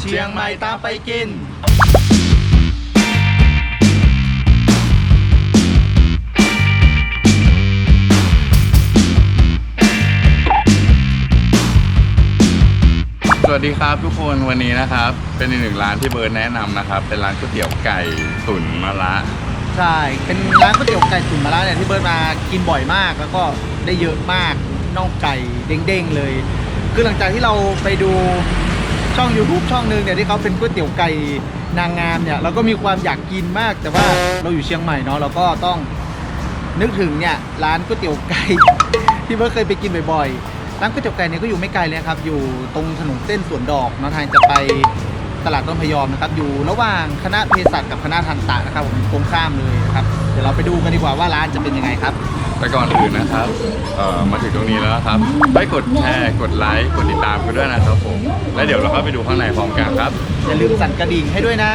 เชียงใหม่ตามไปกิน สวัสดีครับทุกคนวันนี้นะครับ เป็นอีกหนึ่งร้านที่เบิร์ดแนะนำนะครับ เป็นร้านก๋วยเตี๋ยวไก่ตุ๋นมะระใช่ เป็นร้านก๋วยเตี๋ยวไก่ตุ๋นมาแล้วเนี่ยที่เบิร์ดมากินบ่อยมาก แล้วก็ได้เยอะมากน่องไก่เด้งๆเลย คือหลังจากที่เราไปดู ช่อง YouTube ช่องหนึ่งเนี่ยที่เขาเป็นก๋วยเตี๋ยวไก่นางงามเนี่ยเราก็มีความอยากกินมากแต่ว่าเราอยู่เชียงใหม่เนาะเราก็ต้องนึกถึงเนี่ยร้านก๋วยเตี๋ยวไก่ที่เบิร์ดเคยไปกินบ่อยๆร้านก๋วยเตี๋ยวไก่เนี่ยก็อยู่ไม่ไกลเลยครับ อยู่ตรงถนนเส้นสวนดอกนะทางจะไปตลาดต้นพยอมนะครับ อยู่ระหว่างคณะเภสัชกับคณะทันตะนะครับผมตรงข้ามเลยนะครับเดี๋ยวเราไปดูกันดีกว่าว่าร้านจะเป็นยังไงครับ แต่ก่อนอื่นนะครับเอ่อมาถึงตรงนี้แล้วนะครับไปกดแชร์กดไลค์กดติดตามกันด้วยนะครับผม และเดี๋ยวเราก็ไปดูข้างในพร้อมกันครับ อย่าลืมสั่นกระดิ่งให้ด้วยนะ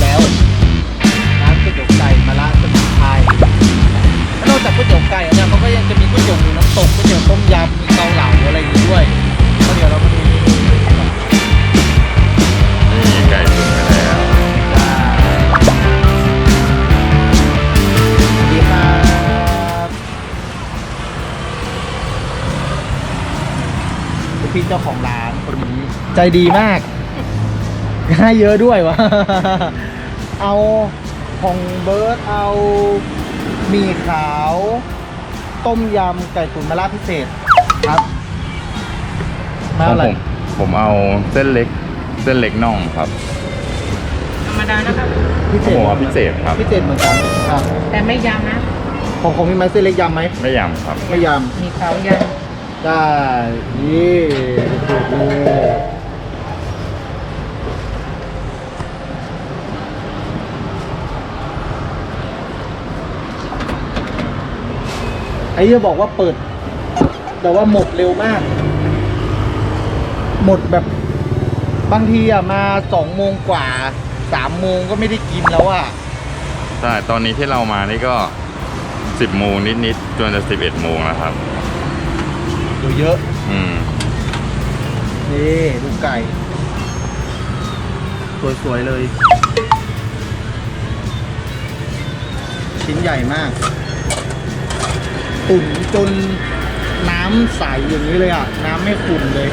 แล้วร้านก๋วยเตี๋ยวไก่มาละสมุนไพรแล้วนอกจากก๋วยเตี๋ยวไก่ ของร้านคนนี้ใจดีมาก ให้เยอะด้วยวะ เอาของเบิร์ดเอาหมี่ขาว ต้มยำไก่ตุ๋นมะระพิเศษครับมาของอะไรผมผมเอาเส้นเล็ก เส้นเล็กน่องครับธรรมดานะครับ พิเศษผมเอาพิเศษครับ พิเศษเหมือนกันครับแต่ไม่ยำนะ ของของมีไหมเส้นเล็กยำไหมไม่ยำครับ ไม่ยมีเขายำ ได้นี่ถูกเลยไอ้จะบอกว่าเปิด แต่ว่าหมดเร็วมาก หมดแบบบางทีอะมาสองโมงกว่าสามโมงก็ไม่ได้กินแล้วอะใช่ตอนนี้ที่เรามานี่ก็10โมงนิดๆจนจะ11โมงแล้วครับ ดี๋ยวเยอะอืมนี่ดูไก่ สวยๆเลย ชิ้นใหญ่มาก ตุ๋นจนน้ำใสอย่างนี้เลยอะ น้ำไม่ขุ่นเลย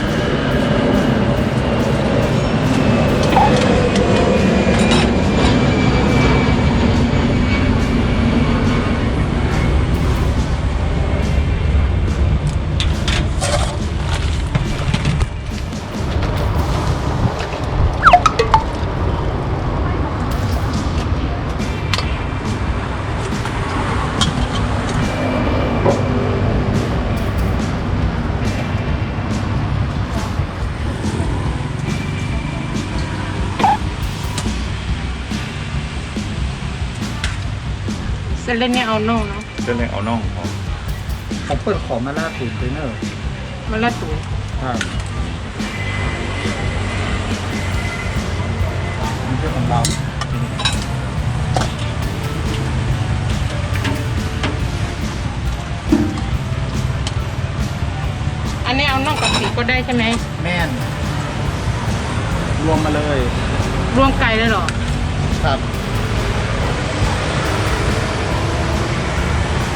เส้นเล็กเนี่ยเอาน่องเนาะเส้นเล็กเอาน่องครับเขาเปิดของมาล่าตุ๋นเลยเนอะมันละตุ๋นครับนี่คือของเราอันนี้เอาน่องกับปีกก็ได้ใช่ไหมแม่น รวมมาเลย รวมไก่เลยเหรอ ครับ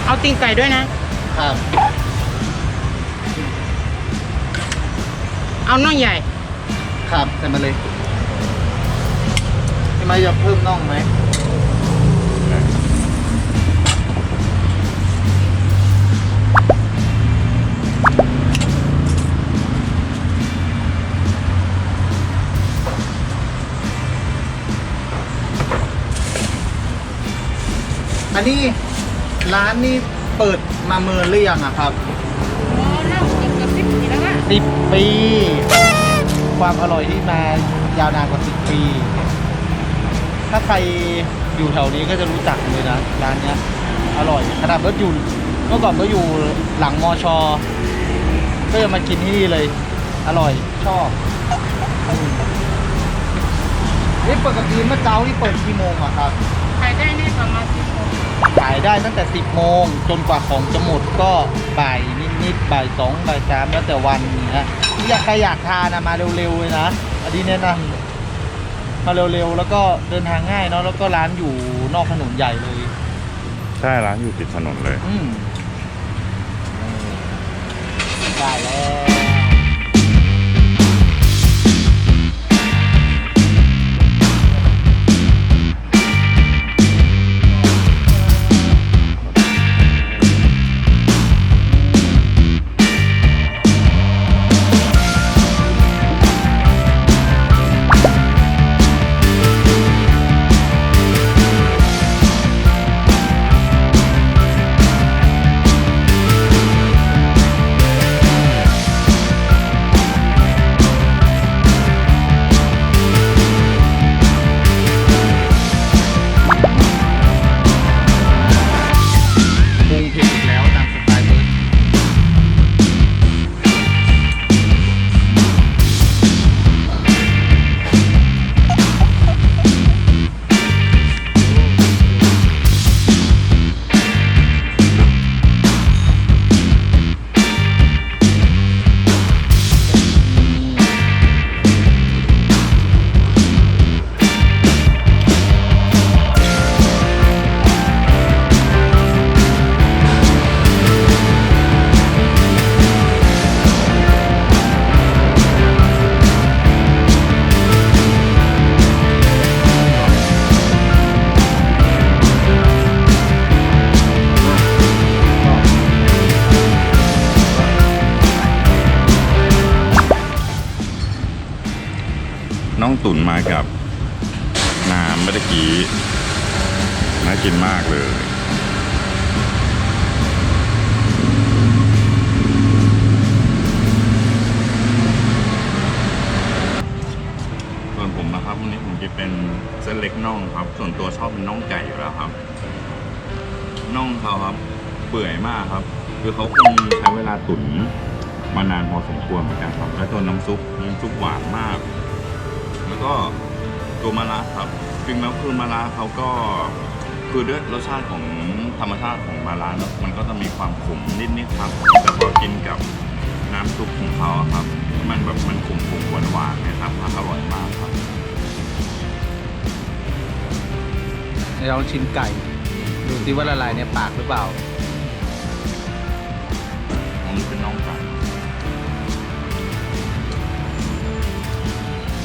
เอาตีนไก่ด้วยนะ ครับ เอาน่องใหญ่ ครับใส่มาเลยพี่ไม้จะเพิ่มน่องไหมอันนี้ ร้านนี่เปิดมาเมินหรือยังอะครับอ๋อน่องกับกับสิบปีแล้วอะสิบปี ความอร่อยที่มายาวนานกว่าสิบปี ถ้าใครอยู่แถวนี้ก็จะรู้จักเลยนะร้านเนี้ย อร่อยขนาดรถอยู่เมื่อก่อนก็อยู่หลังมอชอก็จะมากินที่นี่เลย อร่อยชอบอืมนี่ปกติเมื่อเช้าที่เปิดกี่โมงอะครับ ขายได้เนี่ยประมาณสิบโมงขาย ได้ตั้งแต่ 10 โมง จนกว่าของจะหมดก็บ่ายนิดนิดๆบ่ายสองบ่ายสามแล้วแต่วันนะฮะอยากใครอยากทานนะมาเร็วๆเลยนะอันนี้แนะนำมาเร็วๆ แล้วก็เดินทางง่ายเนาะแล้วก็ร้านอยู่นอกถนนใหญ่เลย ใช่ร้านอยู่ติดถนนเลย อืมได้แล้ว น้องตุ๋นมากับน้ำเมื่อกี้น่ากินมากเลย ส่วนผมนะครับวันนี้ผมจะเป็นเส้นเล็กน่องครับ ส่วนตัวชอบเป็นน่องไก่อยู่แล้วครับน่องเขาครับ เปื่อยมากครับ คือเขาคงใช้เวลาตุ๋นมานานพอสมควรเหมือนกันครับ และตัวน้ำซุปน้ำซุปหวานมาก ก็ตัวมะระครับจริงแล้วคือมะระเขาก็คือด้วยรสชาติของธรรมชาติของมะระเนอะมันก็จะมีความขมนิดๆครับแต่พอกินกับน้ำซุปของเขาอะครับ มันแบบมันขมๆหวานๆเนะครับอร่อยมากครับ เดี๋ยวลองชิมไก่ ดูซิว่าละลายในปากหรือเปล่า อันนี้เป็นน่องไก่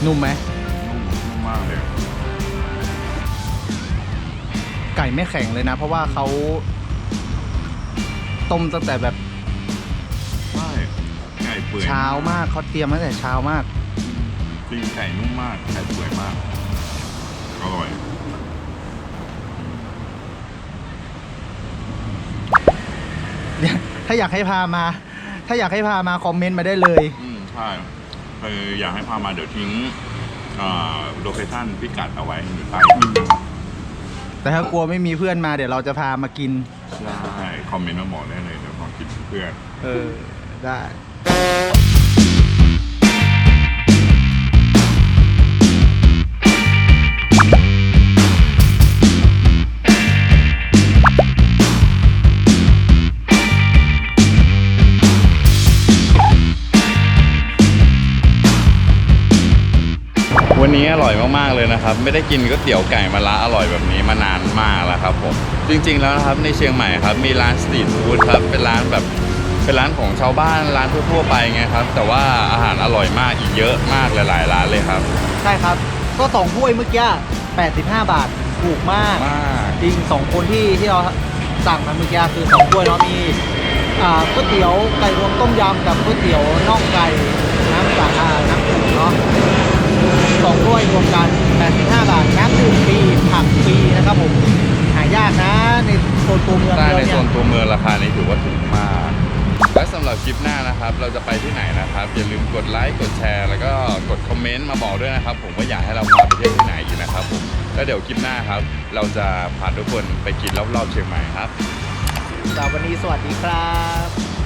นุ่มไหมนุ่ มนุ่มมากเลย ไก่ไม่แข็งเลยนะ เพราะว่าเขาต้มตั้งแต่แบบใช่ไก่เปื่อยเช้ามากเขาเตรียมตั้งแต่เช้ามากจริงไก่นุ่มมากไก่เปื่อยมากอร่อยถ้าอยากให้พามา ถ้าอยากให้พามาคอมเมนต์มาได้เลย อืมใช่คืออยากให้พามาเดี๋ยวทิ้ง โลเคชั่นพิกัดเอาไว้อยู่ใต้แต่ถ้ากลัวไม่มีเพื่อนมาเดี๋ยวเราจะพามากิน ใช่ คอมเมนต์มาบอกได้เลยเดี๋ยวพอคิดเพื่อน เออ ได้ นนี้อร่อยมากๆเลยนะครับ ไม่ได้กินก๋วยเตี๋ยวไก่มะระอร่อยแบบนี้มานานมากแล้วครับผมจริงๆแล้วนะครับในเชียงใหม่ครับมีร้านสตรีทฟู้ดครับเป็นร้านแบบเป็นร้านของชาวบ้านร้านทั่วๆไปไงครับ แต่ว่าอาหารอร่อยมากอีกเยอะมากหลายๆร้านเลยครับ ใช่ครับ ก็สองถ้วยเมื่อกี้85 บาทถูกมาก มากจริงสองคนที่ที่เราสั่งมาเมื่อกี้คือสองถ้วยเนาะมีอ่าก๋วยเตี๋ยวไก่รวมต้มยำกับก๋วยเตี๋ยวน่องไก่น้ำสาอ่าน้ 2ถ้วยรวมกัน 85 บาทน้ำดื่มฟรีผักฟรีนะครับผมหายากนะในโซนตัวเมืองใช่ในโซนตัวเมืองราคานี้ถือว่าถูกมาก และสำหรับคลิปหน้านะครับ เราจะไปที่ไหนนะครับ อย่าลืมกดไลค์กดแชร์ แล้วก็กดคอมเมนต์มาบอกด้วยนะครับ ผมว่าอยากให้เราพาไปเที่ยวที่ไหนอีกนะครับผมแล้วเดี๋ยวคลิปหน้าครับ เราจะพาทุกคนไปกินรอบๆเชียงใหม่ครับสำหรับวันนี้สวัสดีครับ